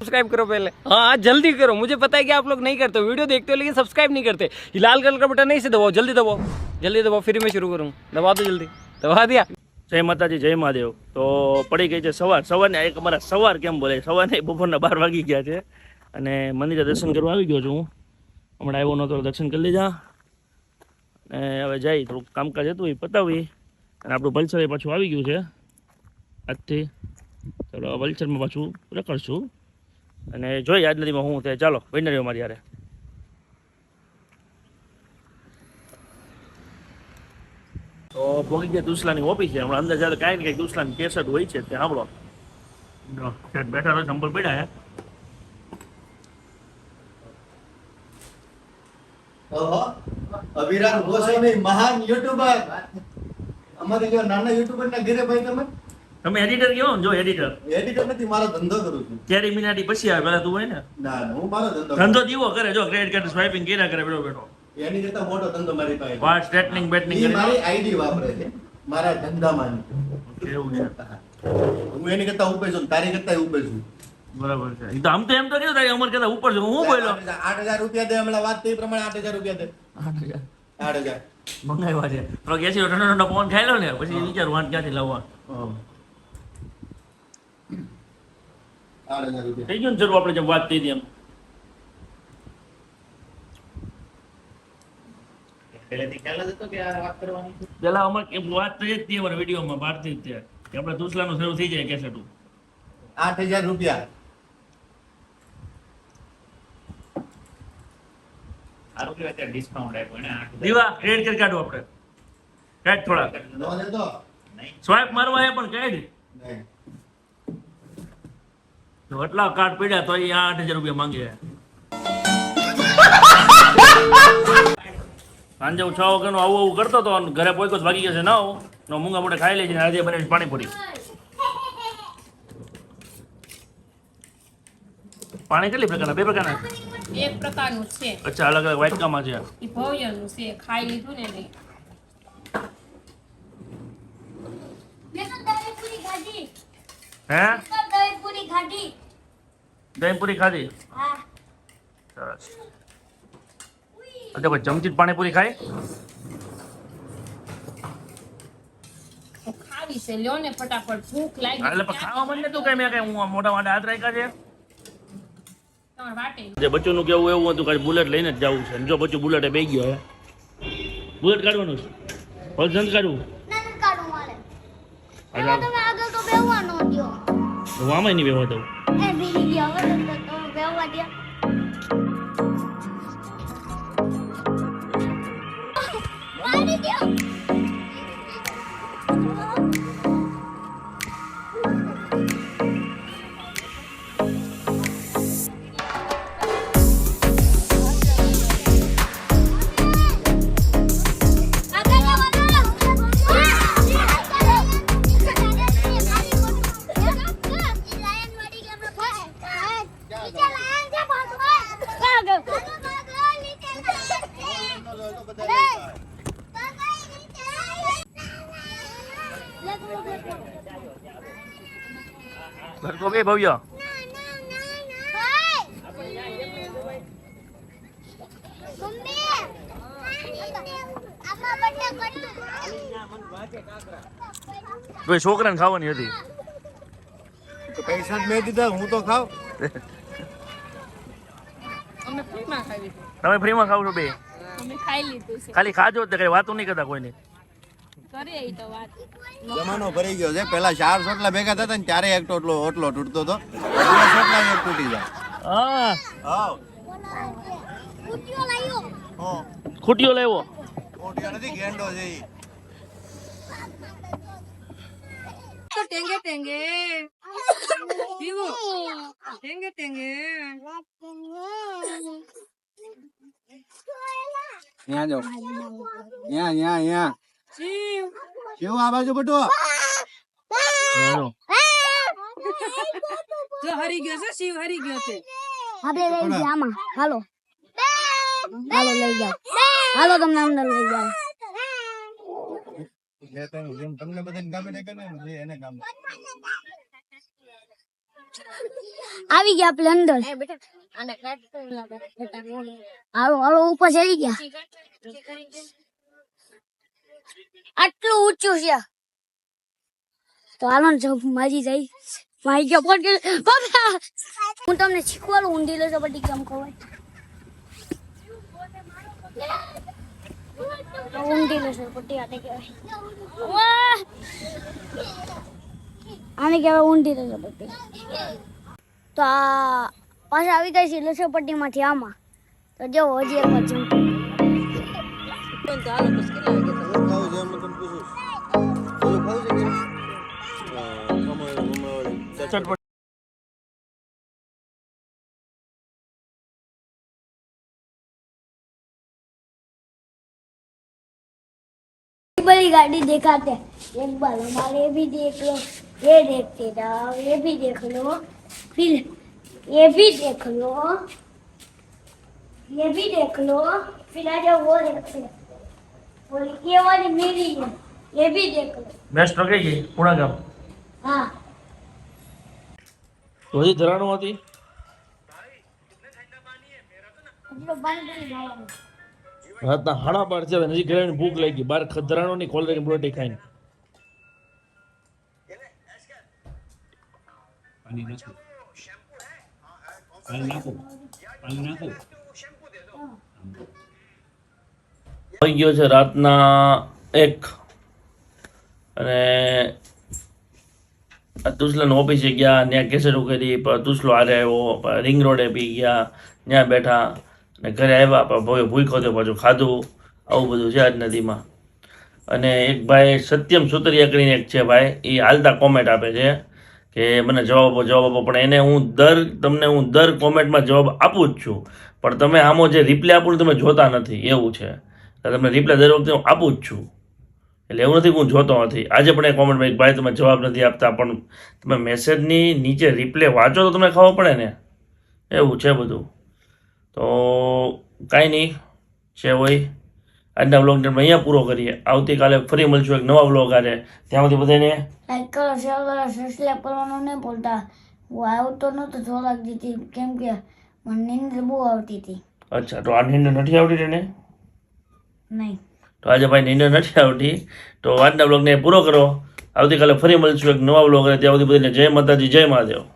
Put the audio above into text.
Subscribe करो पहले हाँ हाँ जल्दी करो मुझे पता है कि आप लोग नहीं करते हो वीडियो देखते हो लेकिन सब्सक्राइब नहीं करते ये लाल कलर का बटन नहीं से दबाओ जल्दी दबाओ जल्दी दबाओ फिर मैं शुरू करूँ दबा दो जल्दी दबा दिया જય માતાજી જય મહાદેવ તો પડી ગઈ છે સવાર સવારને એક અમારા સવાર કેમ બોલે સવારને બપોરના બાર વાગી ગયા છે અને મંદિરે દર્શન કરવા આવી ગયો છું હું હમણાં આવ્યો નહોતો દર્શન કરી લીધા અને હવે જઈ થોડુંક કામકાજ હતું એ પતાવી અને આપણું વલસર એ પાછું આવી ગયું છે આજથી ચાલો આ વલસરમાં પાછું રખડશું અને જોઈએ આજ નદીમાં હું તે ચાલો રહ્યો મારી યારે તો પહોંચી છે હમણાં અંદર જાય તો કાંઈ ને કંઈક દુસલાની હોય છે, તે સાંભળો. બેઠા તો નંબર પડ્યા અભિરામ ગોસ્વામી મહાન નાના યુટ્યુબર ના ઘરે ભાઈ તમે? તમે એડિટર કેવો જો એડિટર એડિટર નથી મારો ધંધો કરું છું. કેરી મિનાટી પછી આવે પેલા તું હોય ને? ના હું મારો ધંધો કરું. ધંધો દીવો કરે જો ક્રેડિટ કાર્ડ સ્વાઇપિંગ કર્યા કરે બેઠો બેઠો. એની કરતા મોટો ધંધો મારી પાસે પાર્ટ સ્ટ્રેટનિંગ બેટનિંગ કરે. મારી આઈડી વાપરે છે મારા ધંધામાં એવું છે. હું એની કરતા ઉપર છું તારી કરતા ઉપર છું. બરાબર છે. તો આમ તો એમ તો કીધું તારી અમર કરતા ઉપર છું હું બોલ્યો? આઠ હજાર રૂપિયા દે હમણાં વાત એ પ્રમાણે આઠ હજાર રૂપિયા દે. આઠ હજાર. મંગાવ્યા છે. થોડો એસી ઠંડો ઠંડો પવન ખાઈ લો ને પછી વિચારું વાંટ ક્યાંથી લાવવા હમ. આઠ હજાર રૂપિયા થઈ ગયું ને જરૂર આપણે જેમ વાત થઈ હતી એમ પેલા અમારે કેમ વાત થઈ જ અમારા વિડીયોમાં બહારથી તે કે આપણે દુસલાનું શરૂ થઈ જાય કેસેટું આઠ હજાર રૂપિયા. દીવા ક્રેડિટ કરી કાઢો આપણે. કાઢ થોડા સ્વાઇપ મારવા એ પણ કાઢ નહીં. તો એટલા કાર્ડ પડ્યા તો એ આઠ હજાર રૂપિયા માંગે. સાંજે હું છ વાગ્યાનું આવું આવું કરતો હતો અને ઘરે પોઈકો જ વાગી ગયો છે. ના નો મૂંગા મોટે ખાઈ લે છે આજે બને પાણીપુરી. પાણી કેટલી પ્રકારના? બે પ્રકારના? એક પ્રકારનું છે. અચ્છા અલગ અલગ વાટકામાં છે. એ ભવ્યનું છે. ખાઈ લીધું ને તો પૂરી ખાધી. હે? દહીં પૂરી ખાધી. દહીંપુરી ખાધી? હા. સરસ. અચ્છા કોઈ ચમચી પાણીપુરી ખાય? તો ખાવી છે. લ્યો ને ફટાફટ. ભૂખ લાગી એટલે ખાવા મને તું કઈ મેં કઈ હું મોટા મોટા હાથ રાખ્યા છે. જે બચ્ચુનું કેવું એવું હતું કે બુલેટ લઈને જ જવું છે. જો બચ્ચું બુલેટે બે ગયો હે. બુલેટ કાઢવાનું છે. કાઢવું. દ્યો હું આમાંય નહીં બેવા દઉં બેહવા દ્યો મારી દ્યો ઘરકો બે ભવ્ય. ભાઈ છોકરાને ખાવાની હતી. પૈસા જ મેં દીધા હું તો ખાવ અમે ફ્રીમાં ખાવી તમે ફ્રીમાં ખાવ છો બે? ખાલી ખાજો તે કઈ વાતો નહીં કરતા કોઈને. જમાનો ભરી ગયો છે. પેલા ચાર સોટલા ભેગા થતા ને ત્યારે એક ટોટલો ઓટલો તૂટતો હતો. સોટલા એક તૂટી જાય. હા. હા. ખૂટીઓ લેવો ઓટિયો નથી ગેંડો છે તો ટેંગે ટેંગે. પીવું ટેંગે ટેંગે. ત્યાં જાઓ ત્યાં ત્યાં ત્યાં કેવું આવાજો બટો જો હરી ગયો છે શિવ હરી ગયો છે. આપણે લઈ ગયા આમાં. હાલો. હાલો લઈ જાઓ હાલો તમને અંદર લઈ જાઓ તમને બધાને ગામે ને ગમે એને ગામ. આવી ગયા આપણે અંદર. હાલો હાલો ઉપર ચડી ગયા. આટલું ઊંચું છે. તો હાલો ને મારી જાય મારી ગયો પણ હું તમને શીખવાડું ઊંધી લો પટ્ટી કેમ ખવાય. આને કહેવાય! આને કહેવાય તો આ પાછા આવી ગઈ છે આમાં. તો જો, હજી એક જમ્પ बड़ी गाड़ी दिखाते एक बार हमारे भी देख लो। ये देखते जाओ ये भी देख लो। फिर ये भी देख लो। ये भी देख लो। फिर आ जाओ वो देखते और ये वाली मेरी है। ये भी देख लो। बेस्ट हो गई पूरा गाँव। हाँ। लोग बंद नहीं जाएंगे રાતના હાડા બાર છે હવે નજીક ઘરે આવીને ભૂખ લાગી બાર ધરાણો ની કોલરેડી બરોટી ખાઈને થઈ ગયો છે રાતના એક અને આ તુસલાની ઓફિસે ગયા ત્યાં કેસેટ કરી તુસલો હારે આવ્યો રિંગ રોડે પી ગયા ત્યાં બેઠા અને ઘરે આવ્યા, પણ ભૂખ્યો તો પાછું ખાધું, આવું બધું છે આજ નદીમાં અને એક ભાઈ સત્યમ સુતરિયા કરીને એક છે ભાઈ, એ હાલતા કોમેન્ટ આપે છે કે મને જવાબ આપો જવાબ આપો, પણ એને હું દર, તમને હું દર કોમેન્ટમાં જવાબ આપું જ છું. પણ તમે આમાં જે રિપ્લે આપું તમે જોતા નથી, એવું છે. તમને રિપ્લે દર વખતે હું આપું જ છું. એટલે એવું નથી હું જોતો નથી. આજે પણ એક કોમેન્ટમાં એક ભાઈ તમે જવાબ નથી આપતા પણ તમે મેસેજની નીચે રિપ્લે વાંચો તો તમને ખબર પડે ને. એવું છે બધું. તો કાંઈ નહીં છે હોય. આજના બ્લોગને આપણે અહીંયા પૂરો કરીએ. આવતીકાલે ફરી મળશું એક નવા બ્લોગ આરે ત્યાં સુધી બધાને લાઈક કરો શેર કરો સબસ્ક્રાઈબ કરવાનું નહીં ભૂલતા. હું આવતો નહોતો થોડાક દીધી કેમ કે મને નીંદર બહુ આવતી હતી. અચ્છા તો આ નીંદર નથી આવતી તેને? નહીં. તો આજે ભાઈ નીંદર નથી આવતી. તો આજના બ્લોગને પૂરો કરો. આવતીકાલે ફરી મળીશું એક નવા બ્લોગ ત્યાં સુધી બધાને જય માતાજી, જય મહાદેવ.